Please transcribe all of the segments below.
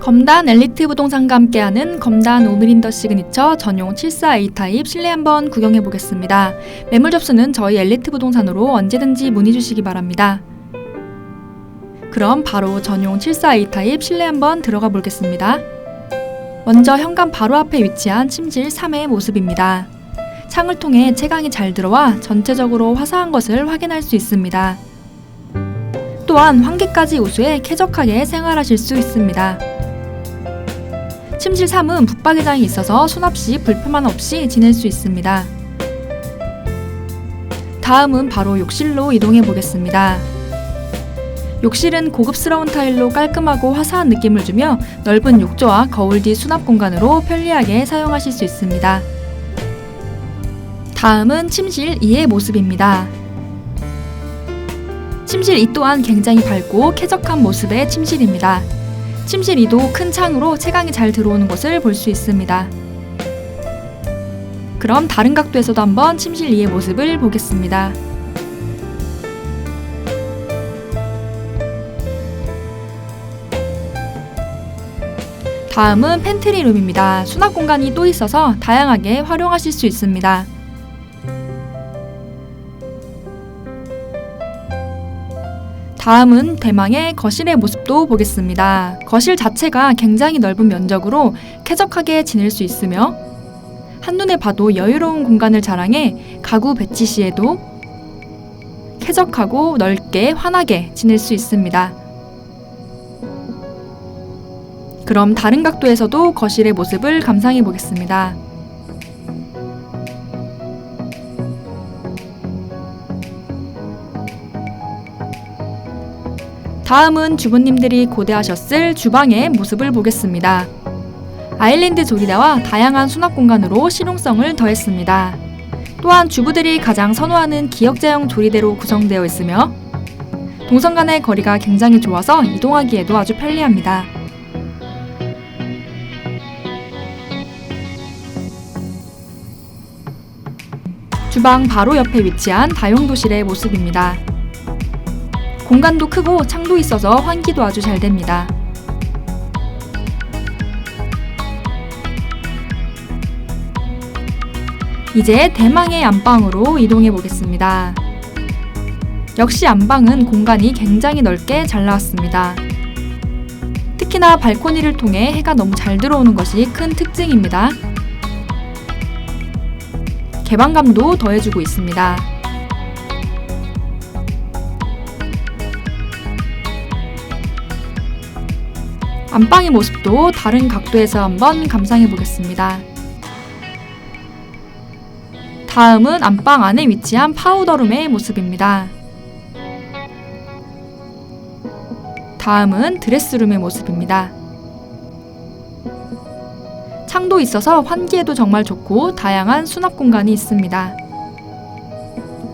검단 엘리트 부동산과 함께하는 검단 오밀인더 시그니처 전용 74A 타입 실내 한번 구경해 보겠습니다. 매물 접수는 저희 엘리트 부동산으로 언제든지 문의 주시기 바랍니다. 그럼 바로 전용 74A 타입 실내 한번 들어가 보겠습니다. 먼저 현관 바로 앞에 위치한 침실 3의 모습입니다. 창을 통해 채광이 잘 들어와 전체적으로 화사한 것을 확인할 수 있습니다. 또한 환기까지 우수해 쾌적하게 생활하실 수 있습니다. 침실 3은 붙박이장이 있어서 수납 시 불편함 없이 지낼 수 있습니다. 다음은 바로 욕실로 이동해 보겠습니다. 욕실은 고급스러운 타일로 깔끔하고 화사한 느낌을 주며 넓은 욕조와 거울 뒤 수납 공간으로 편리하게 사용하실 수 있습니다. 다음은 침실 2의 모습입니다. 침실 2 또한 굉장히 밝고 쾌적한 모습의 침실입니다. 침실 2도 큰 창으로 채광이 잘 들어오는 것을 볼 수 있습니다. 그럼 다른 각도에서도 한번 침실 2의 모습을 보겠습니다. 다음은 팬트리 룸입니다. 수납 공간이 또 있어서 다양하게 활용하실 수 있습니다. 다음은 대망의 거실의 모습도 보겠습니다. 거실 자체가 굉장히 넓은 면적으로 쾌적하게 지낼 수 있으며 한눈에 봐도 여유로운 공간을 자랑해 가구 배치 시에도 쾌적하고 넓게 환하게 지낼 수 있습니다. 그럼 다른 각도에서도 거실의 모습을 감상해 보겠습니다. 다음은 주부님들이 고대하셨을 주방의 모습을 보겠습니다. 아일랜드 조리대와 다양한 수납 공간으로 실용성을 더했습니다. 또한 주부들이 가장 선호하는 기역자형 조리대로 구성되어 있으며 동선 간의 거리가 굉장히 좋아서 이동하기에도 아주 편리합니다. 주방 바로 옆에 위치한 다용도실의 모습입니다. 공간도 크고 창도 있어서 환기도 아주 잘 됩니다. 이제 대망의 안방으로 이동해 보겠습니다. 역시 안방은 공간이 굉장히 넓게 잘 나왔습니다. 특히나 발코니를 통해 해가 너무 잘 들어오는 것이 큰 특징입니다. 개방감도 더해주고 있습니다. 안방의 모습도 다른 각도에서 한번 감상해 보겠습니다. 다음은 안방 안에 위치한 파우더룸의 모습입니다. 다음은 드레스룸의 모습입니다. 창도 있어서 환기에도 정말 좋고 다양한 수납 공간이 있습니다.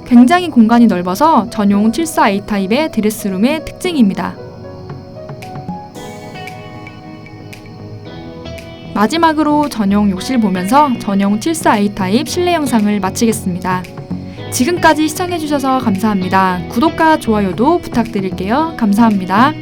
굉장히 공간이 넓어서 전용 74A 타입의 드레스룸의 특징입니다. 마지막으로 전용 욕실 보면서 전용 74A 타입 실내 영상을 마치겠습니다. 지금까지 시청해주셔서 감사합니다. 구독과 좋아요도 부탁드릴게요. 감사합니다.